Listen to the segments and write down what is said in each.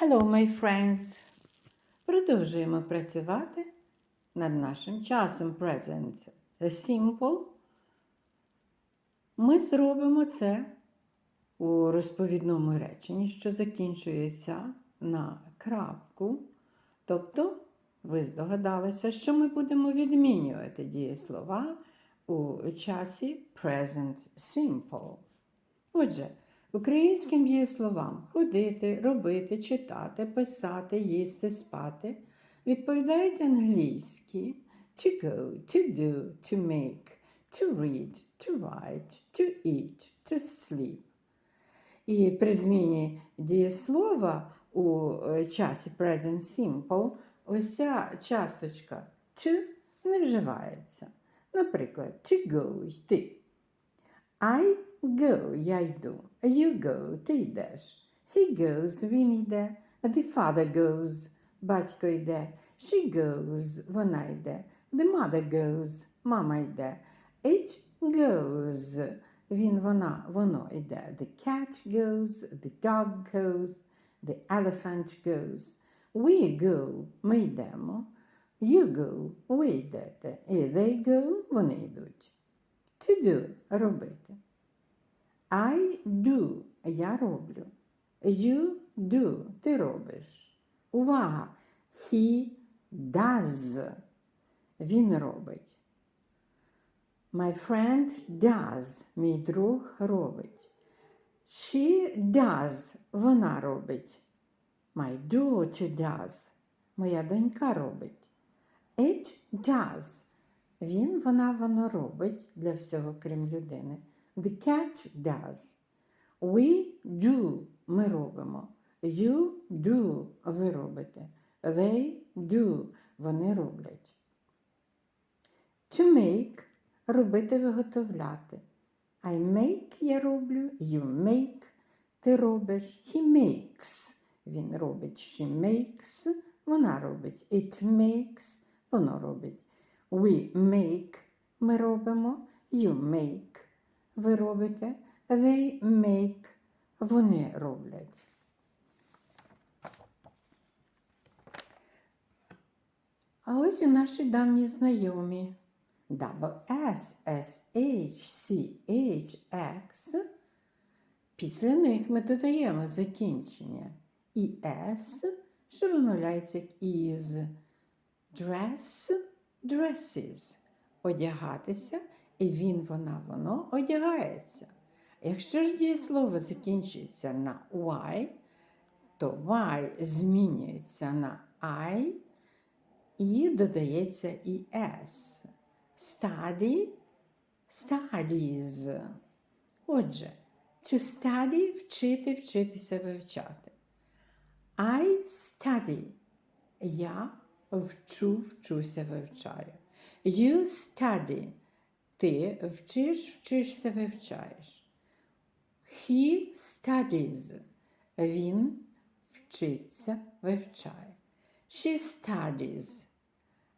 Hello, my friends! Продовжуємо працювати над нашим часом present simple. Ми зробимо це у розповідному реченні, що закінчується на крапку. Тобто, ви здогадалися, що ми будемо відмінювати дієслова у часі present simple. Отже, українським дієсловам ходити, робити, читати, писати, їсти, спати відповідають англійські to go, to do, to make, to read, to write, to eat, to sleep. І при зміні дієслова у е, часі present simple ось ця часточка to не вживається. Наприклад, to go йти. I go, я йду. You go, ти йдеш. He goes, він йде. The father goes, батько йде. She goes, вона йде. The mother goes, мама йде. It goes, він, вона, воно йде. The cat goes, the dog goes, the elephant goes. We go, ми йдемо. You go, ви йдете. І they go, вони йдуть. To do – робити. I do – я роблю. You do – ти робиш. Увага! He does – він робить. My friend does – мій друг робить. She does – вона робить. My daughter does – моя донька робить. It does – він, вона, воно робить для всього, крім людини. The cat does. We do – ми робимо. You do – ви робите. They do – вони роблять. To make – робити, виготовляти. I make – я роблю. You make – ти робиш. He makes – він робить. She makes – вона робить. It makes – воно робить. We make – ми робимо. You make – ви робите. They make – вони роблять. А ось і наші давні знайомі. Double S, S, H, C, H, X. Після них ми додаємо закінчення. І S, що вимовляється із. Dress, dresses. Одягатися, і він, вона, воно одягається. Якщо ж дієслово закінчується на Y, то Y змінюється на I і додається і S. Study, studies. Отже, to study вчити, вчитися, вивчати. I study. Я вчу, вчуся, вивчаю. You study. Ти вчиш, вчишся, вивчаєш. He studies. Він вчиться, вивчає. She studies.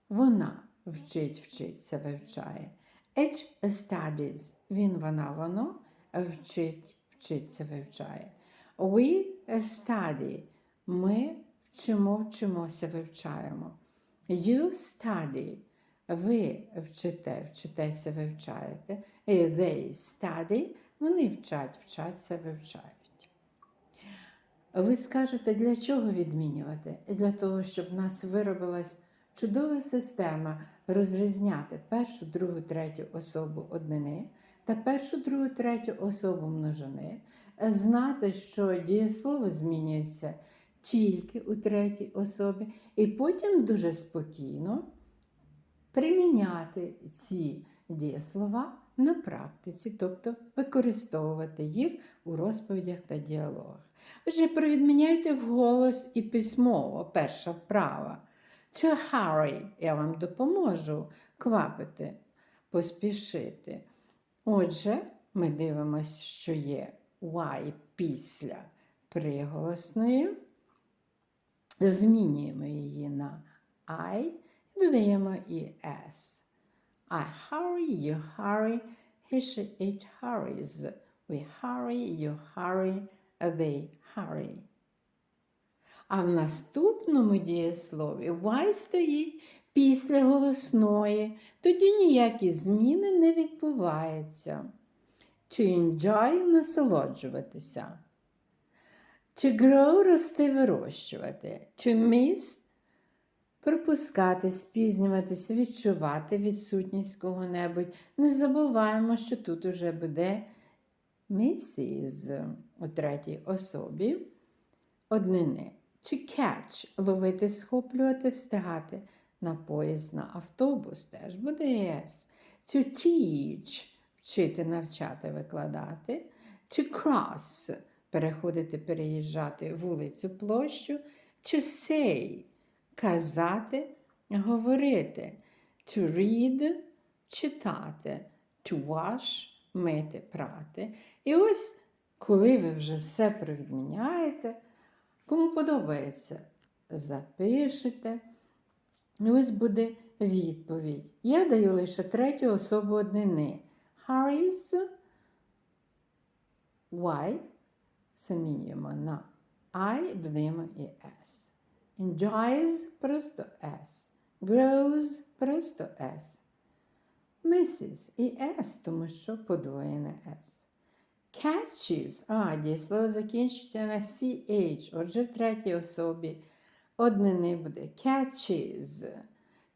Вона вчить, вчиться, вивчає. It studies. Він, вона, воно вчить, вчиться, вивчає. We study. Ми вчимо, вчимося, вивчаємо. You study. Ви вчите, вчитеся, вивчаєте. They study. Вони вчать, вчаться, вивчають. Ви скажете, для чого відмінювати? Для того, щоб в нас виробилась чудова система розрізняти першу, другу, третю особу однини та першу, другу, третю особу множини, знати, що дієслово змінюється тільки у третій особі, і потім дуже спокійно приміняти ці дієслова на практиці, тобто використовувати їх у розповідях та діалогах. Отже, провідміняйте вголос і письмово, перша вправа. To hurry, я вам допоможу квапити, поспішити. Отже, ми дивимося, що є Y після приголосної. Змінюємо її на I додаємо і S. I hurry, you hurry, he, she, it hurries. We hurry, you hurry, they hurry. А в наступному дієслові why стоїть після голосної. Тоді ніякі зміни не відбуваються. To enjoy насолоджуватися. To grow рости вирощувати. To miss пропускати, спізнюватися, відчувати відсутність кого-небудь. Не забуваємо, що тут уже буде Mrs. у третій особі однини. To catch ловити, схоплювати, встигати на поїзд, на автобус теж буде yes. To teach вчити, навчати, викладати. To cross переходити, переїжджати вулицю, площу. To say казати, говорити. To read читати. To wash мити, прати. І ось, коли ви вже все провідміняєте, кому подобається, запишете. І ось буде відповідь. Я даю лише третю особу однини. Harry's Y замінюємо на I, додаємо і S. Enjoys просто S. Grows просто S. Mrs. і S, тому що подвоєне S. Catches, а, дієслово закінчується на CH, отже, в третій особі однини буде catches.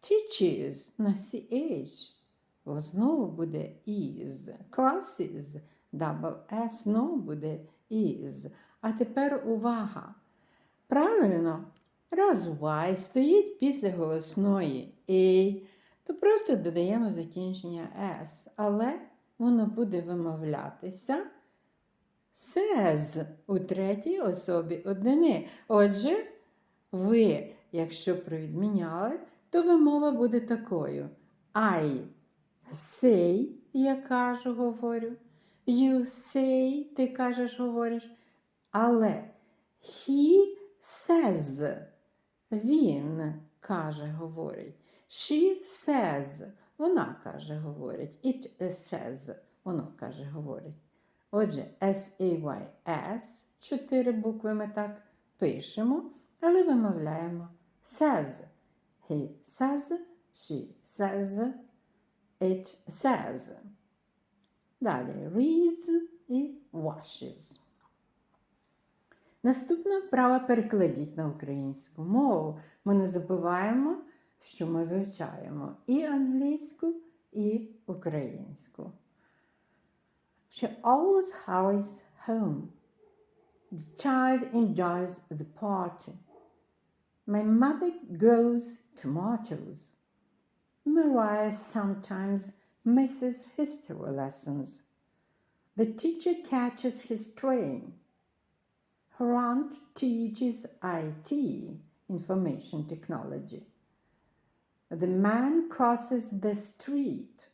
Teaches на CH. О, знову буде is. Crosses, double S, знову буде is. А тепер увага. Правильно, раз Y стоїть після голосної A, то просто додаємо закінчення S, але воно буде вимовлятися says у третій особі однини. Отже, ви, якщо провідміняли, то вимова буде такою. I say, я кажу, говорю. You say, ти кажеш, говориш. Але he says, він каже, говорить. She says, вона каже, говорить. It says, воно каже, говорить. Отже, S-A-Y-S, чотири букви ми так пишемо, але вимовляємо says. He says, she says, it says. Далі reads і washes. Наступна вправа перекладіть на українську мову. Ми не забуваємо, що ми вивчаємо і англійську, і українську. She always hurries home. The child enjoys the party. My mother grows tomatoes. Mariah sometimes misses history lessons. The teacher catches his train. Her aunt teaches IT, information technology. The man crosses the street.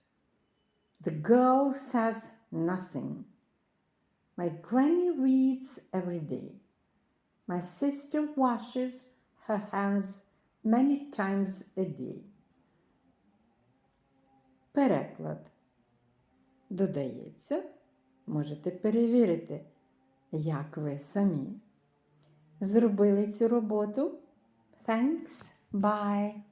The girl says nothing. My granny reads every day. My sister washes her hands many times a day. Переклад додається. Можете перевірити, Як ви самі зробили цю роботу. Thanks. Bye.